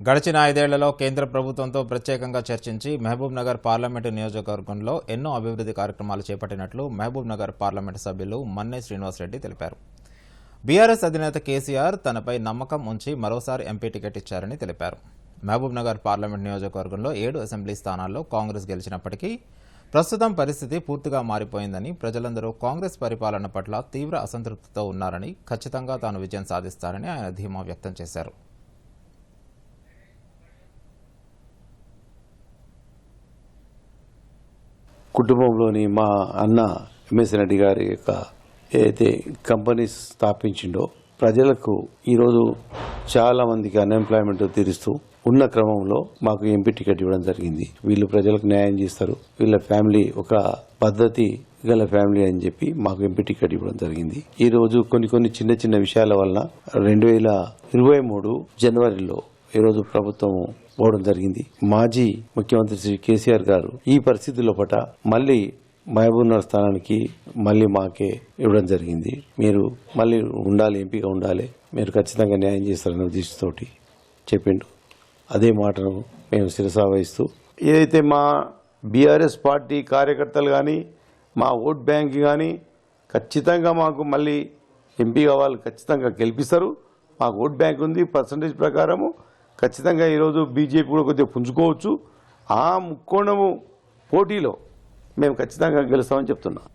గడిచిన ఐదేళ్ళలో కేంద్ర ప్రభుత్వంతో ప్రత్యేకంగా చర్చించి మహబూబ్ నగర్ పార్లమెంటు నియోజకవర్గంలో ఎన్నో అభివృద్ధి కార్యక్రమాలు చేపట్టినట్లు మహబూబ్ నగర్ పార్లమెంటు సభ్యులు మన్నే శ్రీనివాసరెడ్డి తెలిపారు. బీఆర్ఎస్ అధినేత కేసీఆర్ తనపై నమ్మకం ఉంచి మరోసారి ఎంపీ టికెట్ ఇచ్చారని తెలిపారు. మహబూబ్ నగర్ పార్లమెంట్ నియోజకవర్గంలో ఏడు అసెంబ్లీ స్థానాల్లో కాంగ్రెస్ గెలిచినప్పటికీ ప్రస్తుతం పరిస్థితి పూర్తిగా మారిపోయిందని ప్రజలందరూ కాంగ్రెస్ పరిపాలన పట్ల తీవ్ర అసంతృప్తితో ఉన్నారని ఖచ్చితంగా తాను విజయం సాధిస్తారని ఆయన ధీమా వ్యక్తం చేశారు. కుటుంబంలోని మా అన్న ఎంఎస్ రెడ్డి గారి యొక్క ఏదైతే కంపెనీ స్థాపించిండో ప్రజలకు ఈరోజు చాలా మందికి అన్ఎంప్లాయ్మెంట్ తీరుస్తూ ఉన్న క్రమంలో మాకు ఎంపీ టికెట్ ఇవ్వడం జరిగింది. వీళ్ళు ప్రజలకు న్యాయం చేస్తారు. వీళ్ళ ఫ్యామిలీ ఒక పద్ధతి గల ఫ్యామిలీ అని చెప్పి మాకు ఎంపీ టికెట్ ఇవ్వడం జరిగింది. ఈ రోజు కొన్ని కొన్ని చిన్న చిన్న విషయాల వలన రెండు వేల ఇరవై మూడు జనవరిలో ఈరోజు ప్రభుత్వం పోవడం జరిగింది. మాజీ ముఖ్యమంత్రి శ్రీ కేసీఆర్ గారు ఈ పరిస్థితుల్లో పట మళ్ళీ మహబూబ్నగర్ స్థానానికి మళ్ళీ మాకే ఇవ్వడం జరిగింది. మీరు మళ్ళీ ఉండాలి ఎంపీగా ఉండాలి. మీరు ఖచ్చితంగా న్యాయం చేస్తారనే ఉద్దేశంతోటి చెప్పిండు. అదే మాటను మేము శిరసా వహిస్తూ ఏదైతే మా బీఆర్ఎస్ పార్టీ కార్యకర్తలు కానీ మా ఓట్ బ్యాంక్ కానీ ఖచ్చితంగా మాకు మళ్ళీ ఎంపీ కావాలి ఖచ్చితంగా గెలిపిస్తారు. మాకు ఓట్ బ్యాంక్ ఉంది పర్సంటేజ్ ప్రకారము ఖచ్చితంగా ఈరోజు బీజేపీ కూడా కొద్దిగా పుంజుకోవచ్చు. ఆ ముక్కోణము పోటీలో మేము ఖచ్చితంగా గెలుస్తామని చెప్తున్నాం.